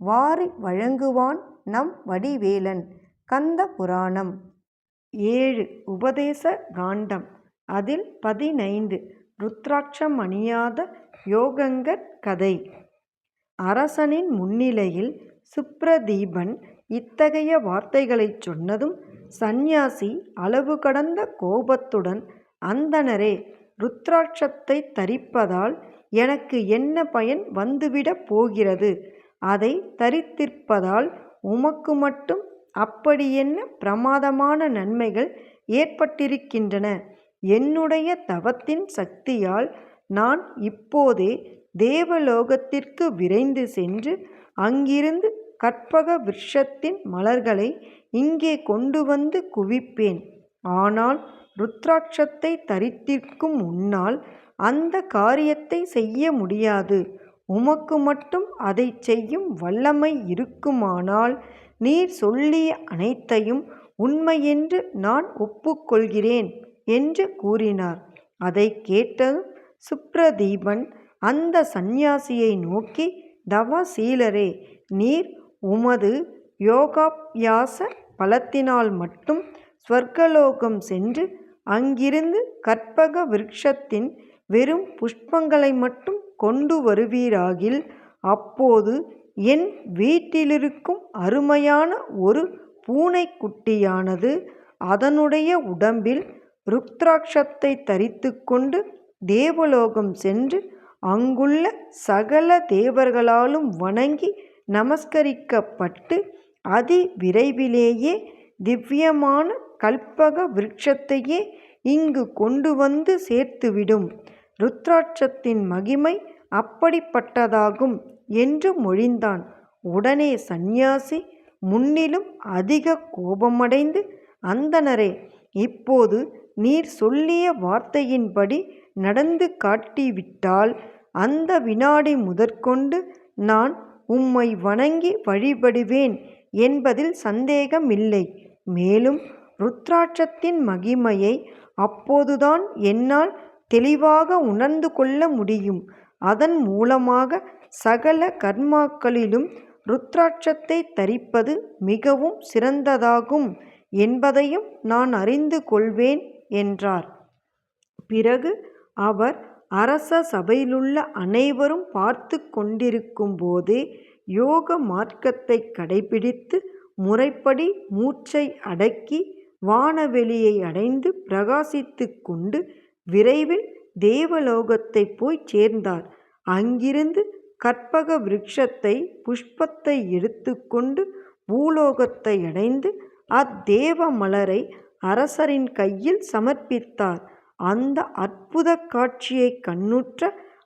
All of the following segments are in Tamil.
வாரி வழங்குவான் நம் வடிவேலன். கந்த புராணம். ஏழு உபதேச காண்டம். அதில் பதினைந்து ருத்ராட்சம் அணியாத யோகங்கற் கதை. அரசனின் முன்னிலையில் சுப்ரதீபன் இத்தகைய வார்த்தைகளைச் சொன்னதும் சந்நியாசி அளவு கடந்த கோபத்துடன் அந்தணரே ருத்ராட்சத்தை தரிப்பதால் எனக்கு என்ன பயன் வந்துவிடப் போகிறது? அதை தரித்திருப்பதால் உமக்கு மட்டும் அப்படியென்ன பிரமாதமான நன்மைகள் ஏற்பட்டிருக்கின்றன. என்னுடைய தவத்தின் சக்தியால் நான் இப்போதே தேவலோகத்திற்கு விரைந்து சென்று அங்கிருந்து கற்பக விருஷத்தின் மலர்களை இங்கே கொண்டு வந்து குவிப்பேன். ஆனால் ருத்ராட்சத்தை தரித்திருக்கும் உன்னால் அந்த காரியத்தை செய்ய முடியாது. உமக்கு மட்டும் அதை செய்யும் வல்லமை இருக்குமானால் நீர் சொல்லிய அனைத்தையும் உண்மையென்று நான் ஒப்புக்கொள்கிறேன் என்று கூறினார். அதை கேட்டதும் சுப்ரதீபன் அந்த சந்நியாசியை நோக்கி தவசீலரே நீர் உமது யோகாபியாச பலத்தினால் மட்டும் ஸ்வர்க்கலோகம் சென்று அங்கிருந்து கற்பக விருட்சத்தின் வெறும் புஷ்பங்களை மட்டும் கொண்டு வருவீராகில் அப்போது என் வீட்டிலிருக்கும் அருமையான ஒரு பூனைக்குட்டியானது அதனுடைய உடம்பில் ருத்ராட்சத்தை தரித்து கொண்டு தேவலோகம் சென்று அங்குள்ள சகல தேவர்களாலும் வணங்கி நமஸ்கரிக்கப்பட்டு அதி விரைவிலேயே திவ்யமான கல்பக விருட்சத்தையே இங்கு கொண்டு வந்து சேர்த்துவிடும். ருத்ராட்சத்தின் மகிமை அப்படிப்பட்டதாகும் என்று மொழிந்தான். உடனே சந்நியாசி முன்னிலும் அதிக கோபமடைந்து அந்தணரே இப்போது நீர் சொல்லிய வார்த்தையின்படி நடந்து காட்டிவிட்டால் அந்த வினாடி முதற்கொண்டு நான் உம்மை வணங்கி வழிபடுவேன் என்பதில் சந்தேகமில்லை. மேலும் ருத்ராட்சத்தின் மகிமையை அப்போதுதான் என்னால் தெளிவாக உணர்ந்து கொள்ள முடியும். அதன் மூலமாக சகல கர்மாக்களிலும் ருத்ராட்சத்தை தரிப்பது மிகவும் சிறந்ததாகும் என்பதையும் நான் அறிந்து கொள்வேன் என்றார். பிறகு அவர் அரச சபையிலுள்ள அனைவரும் பார்த்து கொண்டிருக்கும் போதே யோக மார்க்கத்தை கடைபிடித்து முறைப்படி மூச்சை அடக்கி வானவெளியை அடைந்து பிரகாசித்து கொண்டு விரைவில் தேவலோகத்தை போய் சேர்ந்தார். அங்கிருந்து கற்பக விருட்சத்தை புஷ்பத்தை எடுத்துக்கொண்டு பூலோகத்தை அடைந்து அத்தேவ மலரை அரசரின் கையில் சமர்ப்பித்தார். அந்த அற்புத காட்சியை கண்ணுற்ற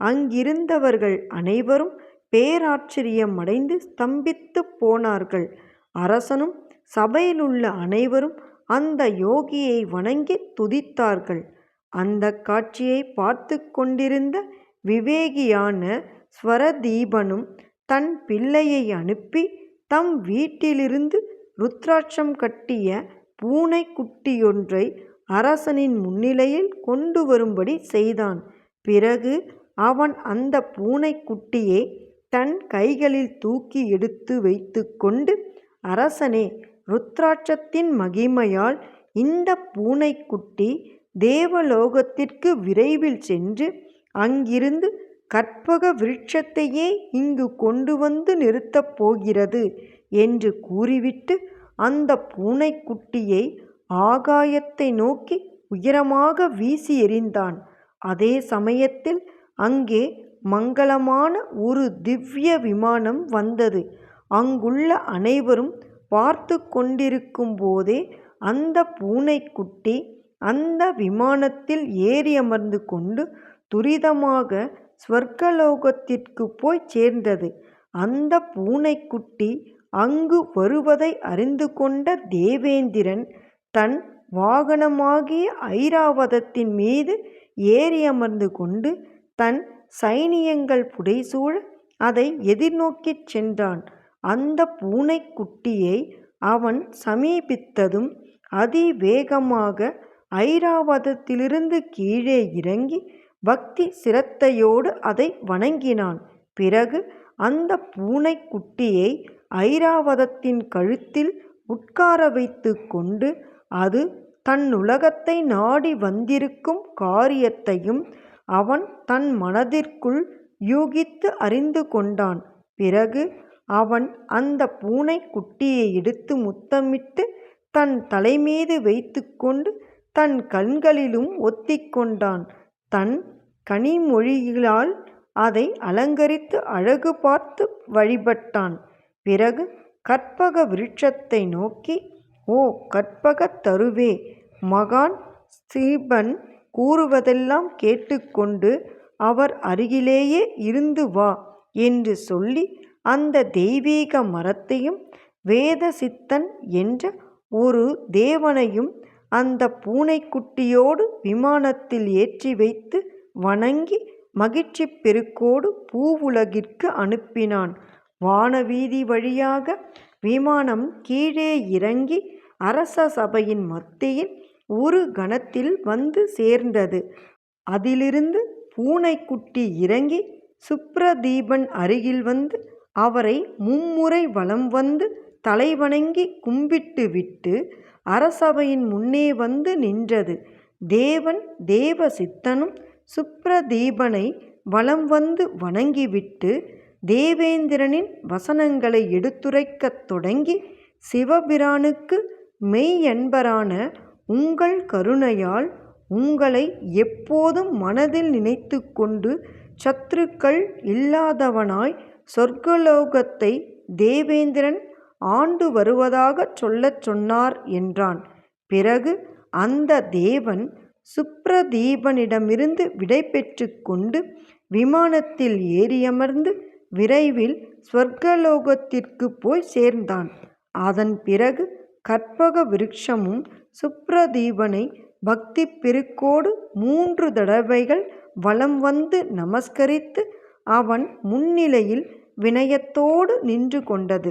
அங்கிருந்தவர்கள் அனைவரும் பேராச்சரியம் அடைந்து ஸ்தம்பித்து போனார்கள். அரசனும் சபையிலுள்ள அனைவரும் அந்த யோகியை வணங்கி துதித்தார்கள். அந்த காட்சியை பார்த்து கொண்டிருந்த விவேகியான ஸ்வரதீபனும் தன் பிள்ளையை அனுப்பி தம் வீட்டிலிருந்து ருத்ராட்சம் கட்டிய பூனைக்குட்டியொன்றை அரசனின் முன்னிலையில் கொண்டு வரும்படி செய்தான். பிறகு அவன் அந்த பூனைக்குட்டியை தன் கைகளில் தூக்கி எடுத்து வைத்து கொண்டு அரசனே ருத்ராட்சத்தின் மகிமையால் இந்த பூனைக்குட்டி தேவலோகத்திற்கு விரைவில் சென்று அங்கிருந்து கற்பக விருட்சத்தையே இங்கு கொண்டு வந்து நிறுத்தப் போகிறது என்று கூறிவிட்டு அந்த பூனைக்குட்டியை ஆகாயத்தை நோக்கி உயரமாக வீசி எறிந்தான். அதே சமயத்தில் அங்கே மங்களமான ஒரு திவ்ய விமானம் வந்தது. அங்குள்ள அனைவரும் பார்த்து கொண்டிருக்கும் போதே அந்த பூனைக்குட்டி அந்த விமானத்தில் ஏறி அமர்ந்து கொண்டு துரிதமாக ஸ்வர்க்கலோகத்திற்கு போய் சேர்ந்தது அந்த பூனைக்குட்டி அங்கு வருவதை அறிந்து கொண்ட தேவேந்திரன் தன் வாகனமாகிய ஐராவதத்தின் மீது ஏறி அமர்ந்து கொண்டு தன் சைனியங்கள் புடைசூழ அதை எதிர்நோக்கிச் சென்றான். அந்த பூனைக்குட்டியை அவன் சமீபித்ததும் அதிவேகமாக ஐராவதத்திலிருந்து கீழே இறங்கி பக்தி சிரத்தையோடு அதை வணங்கினான். பிறகு அந்த பூனைக்குட்டியை ஐராவதத்தின் கழுத்தில் உட்கார வைத்து கொண்டு அது தன்னுலகத்தை நாடி வந்திருக்கும் காரியத்தையும் அவன் தன் மனதிற்குள் யூகித்து அறிந்து கொண்டான். பிறகு அவன் அந்த பூனைக்குட்டியை எடுத்து முத்தமிட்டு தன் தலைமீது வைத்துக்கொண்டு தன் கண்களிலும் ஒத்திக்கொண்டான் தன் கனிமொழிகளால் அதை அலங்கரித்து அழகு பார்த்து வழிபட்டான். பிறகு கற்பக விருட்சத்தை நோக்கி ஓ கற்பகத் தருவே மகான் ஸ்ரீபன் கூறுவதெல்லாம் கேட்டுக்கொண்டு அவர் அருகிலேயே இருந்து வா என்று சொல்லி அந்த தெய்வீக மரத்தையும் வேத சித்தன் என்ற ஒரு தேவனையும் அந்த பூனைக்குட்டியோடு விமானத்தில் ஏற்றி வைத்து வணங்கி மகிழ்ச்சி பெருக்கோடு பூவுலகிற்கு அனுப்பினான். வானவீதி வழியாக விமானம் கீழே இறங்கி அரச சபையின் மத்தியில் ஒரு கணத்தில் வந்து சேர்ந்தது. அதிலிருந்து பூனைக்குட்டி இறங்கி சுப்ரதீபன் அருகில் வந்து அவரை மும்முறை வலம் வந்து தலைவணங்கி கும்பிட்டுவிட்டு அரசவையின் முன்னே வந்து நின்றது. தேவன் தேவ சித்தனும் சுப்ரதீபனை வலம் வந்து வணங்கிவிட்டு தேவேந்திரனின் வசனங்களை எடுத்துரைக்கத் தொடங்கி சிவபிரானுக்கு மெய் என்பரான உங்கள் கருணையால் உங்களை எப்போதும் மனதில் நினைத்து கொண்டு சத்துருக்கள் இல்லாதவனாய் சொர்க்கலோகத்தை தேவேந்திரன் ஆண்டு வருவதாகச் சொல்லச் சொன்னார் என்றான். பிறகு அந்த தேவன் சுப்ரதீபனிடமிருந்து விடைபெற்று கொண்டு விமானத்தில் ஏறியமர்ந்து விரைவில் ஸ்வர்கலோகத்திற்கு போய் சேர்ந்தான். அதன் பிறகு கற்பக விருட்சமும் சுப்ரதீபனை பக்தி பெருக்கோடு மூன்று தடவைகள் வலம் வந்து நமஸ்கரித்து அவன் முன்னிலையில் வினயத்தோடு நின்று கொண்டது.